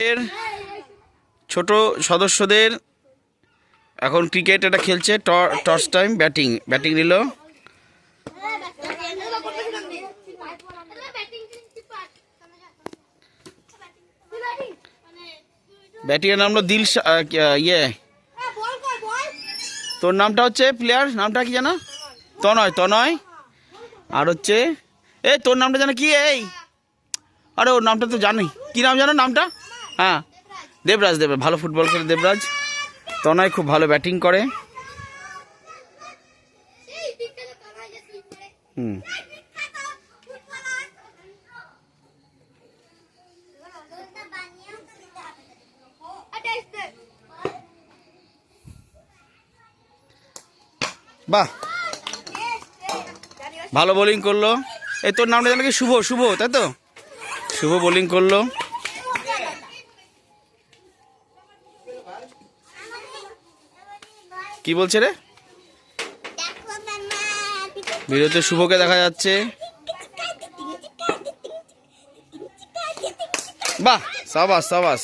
এর ছোট সদস্যদের এখন ক্রিকেট এটা খেলছে টস টাইম ব্যাটিং ব্যাটিং নিল। ব্যাটিং এর নাম হলো দিল আহ, ইয়ে তোর নামটা হচ্ছে প্লেয়ার নামটা কি জানো? তনয় তনয়। আর হচ্ছে এই তোর নামটা জানো কি? এই। আরে ওর নামটা তো জানি কি নাম জানো? নামটা? হ্যাঁ দেবরাজ দেবরাজ, ভালো ফুটবল খেলে দেবরাজ। তনয় খুব ভালো ব্যাটিং করে। হুম। বাহ। ভালো বোলিং করল। এই তোর নামটা জানো কি শুভ শুভ, তাই তো? শুভ বোলিং করল। কি বলছে রে ভিডিওতে শুভকে দেখা যাচ্ছে বাহ সাবাস সাবাস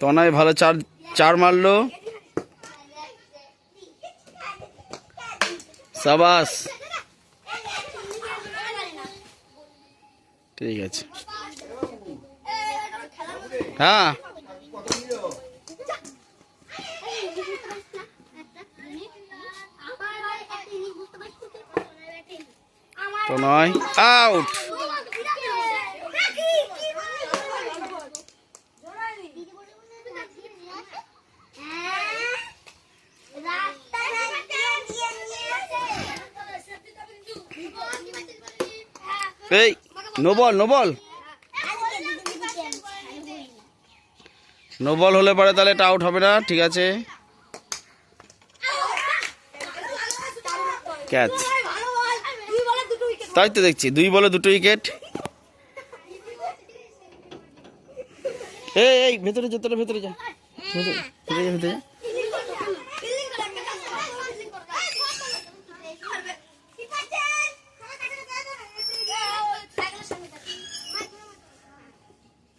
তনয় ভালো চার চার মারলো সাবাস ঠিক আছে হ্যাঁ তো নয়। আউট এই, no ball no ball. No ball no ball হলে পরে তাহলে এটা আউট হবে না, ঠিক আছে। ক্যাচ তাই তো দেখছি, দুই বলে দুটো উইকেট এই এই, ভেতরে যা, তোরা ভেতরে যা। ভেতরে ভেতরে যা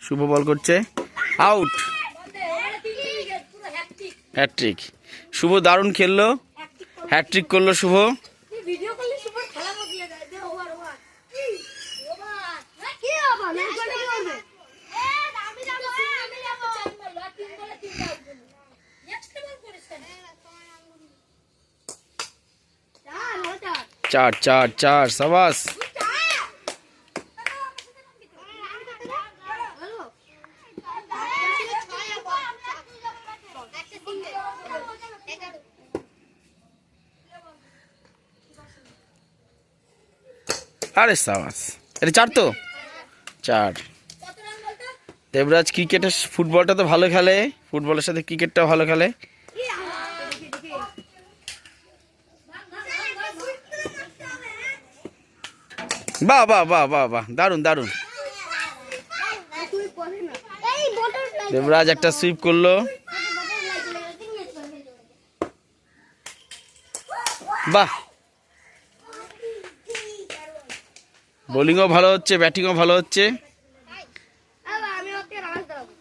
শুভ বল করছে। আউট হ্যাট্রিক শুভ দারুণ খেললো। হ্যাট্রিক করল শুভ ভিডিও করলে সুপার খেলা বদলে যায় দে ওভার ওভার কি ওভার কি ওভার না করে কি করবে এ আমি যাব আমি যাব চার মারলো আর তিন বলে তিন আউট হলো নেক্সট বল করিস কেন চার হলো চার চার চার, সাবাস। আরে সাবাস, এটা চার তো? চার। দেবরাজ ক্রিকেটের ফুটবলটা তো ভালো খেলে, ফুটবলের সাথে ক্রিকেটটাও ভালো খেলে। বাহ বাহ বাহ বাহ বাহ দারুণ দারুণ। দেবরাজ একটা সুইপ করল। বাহ। বোলিংও ভালো হচ্ছে ব্যাটিংও ভালো হচ্ছে আমি ওকে রান দেবো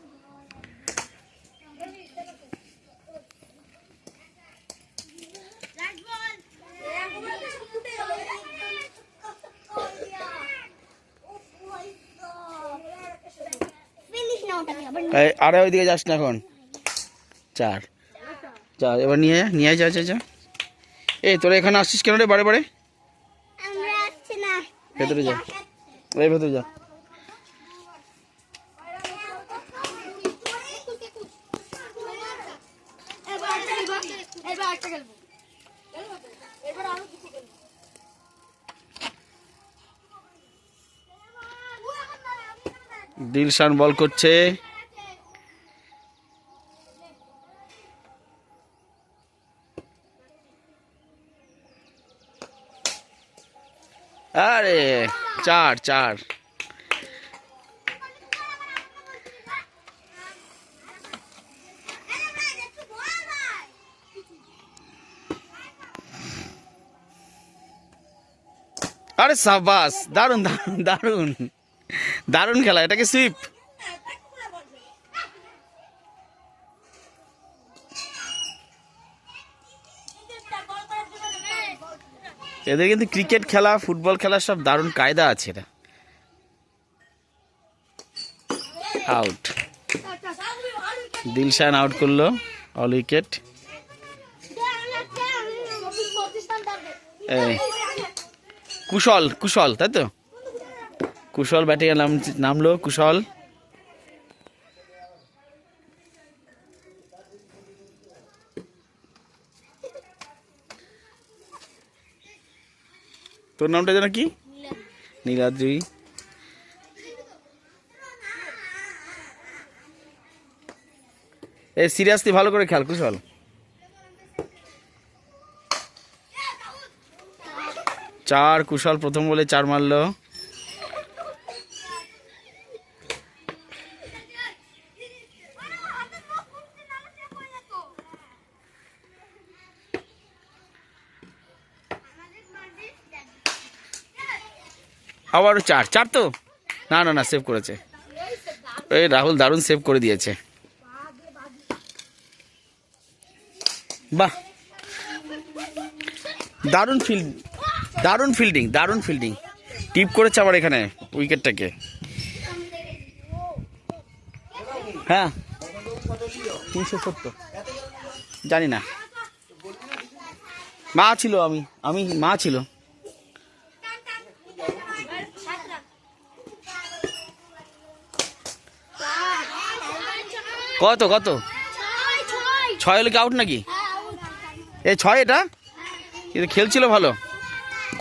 এই, আরে ওইদিকে যাস না এখন। চার। চার এবার নিয়ে নিয়ে যা যা যা। এই তোরা এখানে আসছিস কেন রে বারে বারে? ভেতরে যা। এই ভেতরে যা। দিলশান বল করছে। চার চার। আরে সাবাস দারুণ দারুণ দারুণ দারুণ খেলা এটাকে সুইপ এদের কিন্তু ক্রিকেট খেলা ফুটবল খেলা সব দারুণ কায়দা আছে এটা আউট দিলশান আউট করল অল উইকেট কুশল কুশল, তাই তো? কুশল ব্যাটিং নাম নামলো, কুশল। তোর নামটা যেন কি? নীলাদ্রি। এ সিরিয়াসলি ভালো করে খেয়াল কুশল চার কুশল প্রথম বলে চার মারলো। আবারও চার চার তো? না না না সেভ করেছে। এই রাহুল দারুণ সেভ করে দিয়েছে। বাহ। দারুণ ফিল্ড দারুণ ফিল্ডিং দারুণ ফিল্ডিং টিপ করেছে আবার এখানে উইকেটটাকে হ্যাঁ। তিনশো সত্তর। জানি না। মা ছিল আমি আমি মা ছিল। কত কত? ছয় হলে কি আউট নাকি? এ ছয় এটা? কিন্তু খেলছিল ভালো।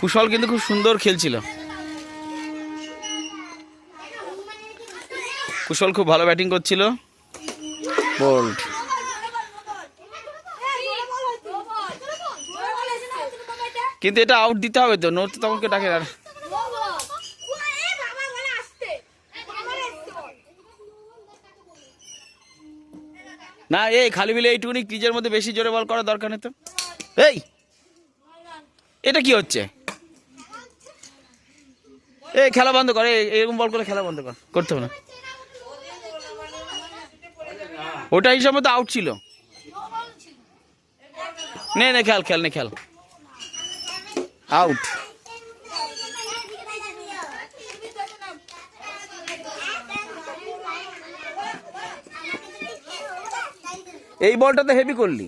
কুশল কিন্তু খুব সুন্দর খেলছিল। কুশল খুব ভালো ব্যাটিং করছিল। বোল্ড কিন্তু এটা আউট দিতে হবে তো নোট তখন কে ডাকে আর? না, এই খালি বিলে এইটুকুনি ক্রিজের মধ্যে বেশি জোরে বল করার দরকার নেই তো। এই, এটা কি হচ্ছে? এই, খেলা বন্ধ করে এরকম বল করে খেলা বন্ধ কর, করতে হবে না। ওটা হিসাব মতো আউট ছিল। নে নে, খেল খেল, নে, খেল। আউট এই বলটাতে হেভি করলি?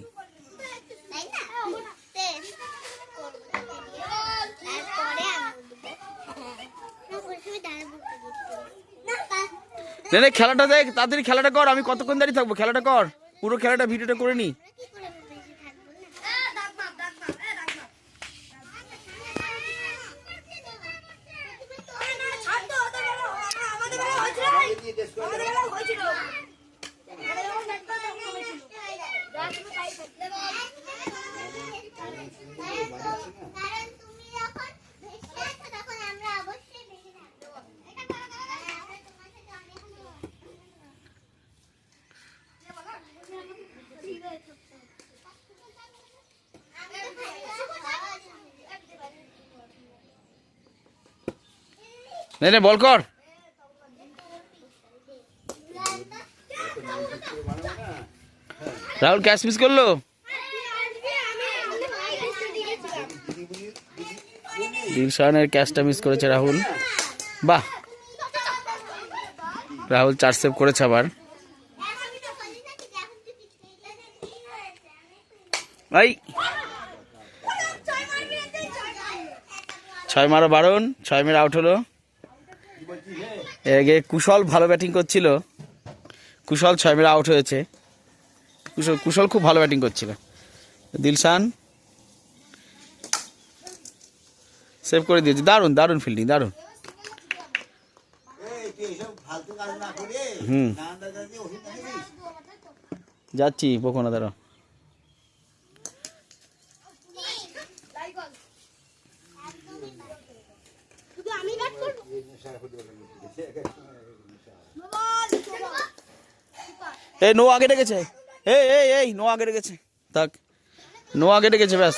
খেলাটা দেখ, তাড়াতাড়ি খেলাটা কর, আমি কতক্ষণ দাঁড়িয়ে থাকব? খেলাটা কর, পুরো খেলাটা ভিডিওটা করে নি। নে নে বল কর। রাহুল ক্যাশ মিস করল? দিলশানের ক্যাচটা মিস করেছে রাহুল। বাহ! রাহুল চার সেভ করেছে আবার। এই! ছয় মারো বারণ, ছয় মেরে আউট হলো। এগে কুশল ভালো ব্যাটিং করছিল। কুশল ছয় মেরে আউট হয়েছে। কুশল কুশল খুব ভালো ব্যাটিং করছিল। দিলশান। সেভ করে দিয়েছে। দারুণ দারুণ ফিল্ডিং দারুণ। হুম। যাচ্ছি বকোনা করব এই নো আগে ডেকেছে। এই এই এই নো আগে ডেকেছে থাক। নো আগে ডেকেছে ব্যাস।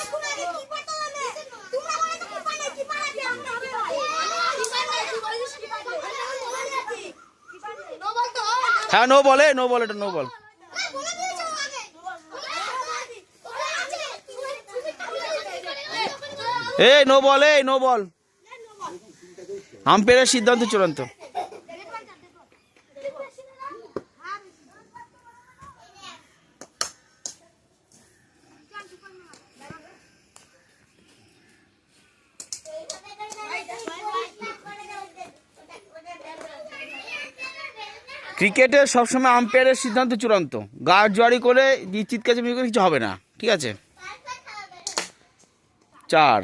হ্যাঁ নো বলে, নো বল, এটা নো বল। এই, নো বল, এই, নো বল। আম্পায়ারের সিদ্ধান্ত চূড়ান্ত। ক্রিকেটে সবসময় আম্পায়ারের সিদ্ধান্ত চূড়ান্ত। গার্ড জোয়ারি করে চিৎকার করে কিছু হবে না। ঠিক আছে? চার।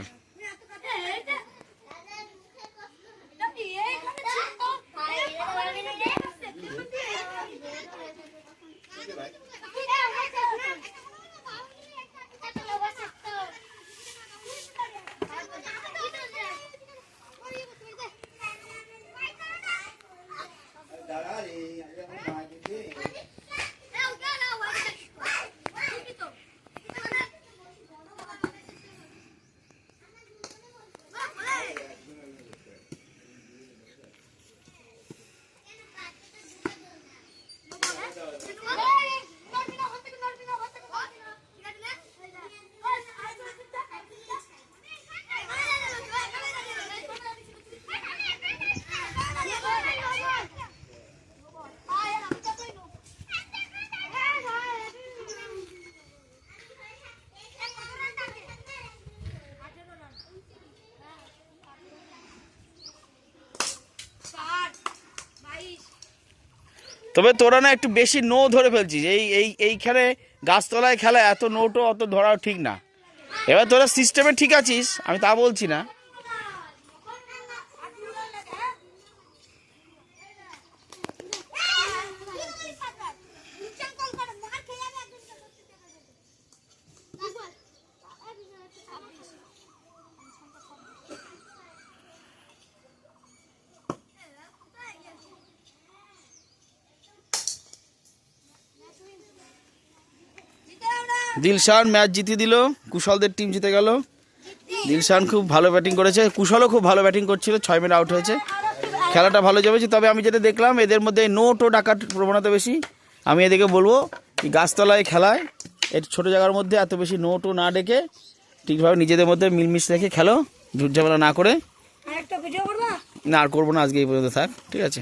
তবে তোরা না একটু বেশি নো ধরে ফেলছিস। এই এই, এইখানে গাছতলায় খেলা, এত নোটও অত ধরাও ঠিক না। এবার তোরা সিস্টেমে ঠিক আছিস, আমি তা বলছি না। দিলশান ম্যাচ জিতিয়ে দিল কুশলদের টিম জিতে গেল দিলশান খুব ভালো ব্যাটিং করেছে কুশলও খুব ভালো ব্যাটিং করছিল ছয় মিনিট আউট হয়েছে খেলাটা ভালো জমেছে তবে আমি যেটা দেখলাম এদের মধ্যে নোট ও ডাকার প্রবণতা বেশি আমি এদিকে বলব গাছতলায় খেলায় এর ছোটো জায়গার মধ্যে এত বেশি নোটও না ডেকে ঠিকভাবে নিজেদের মধ্যে মিলমিশ রেখে খেলো ঝুটঝামেলা না করে না আর করব না আজকে এই পর্যন্ত থাক ঠিক আছে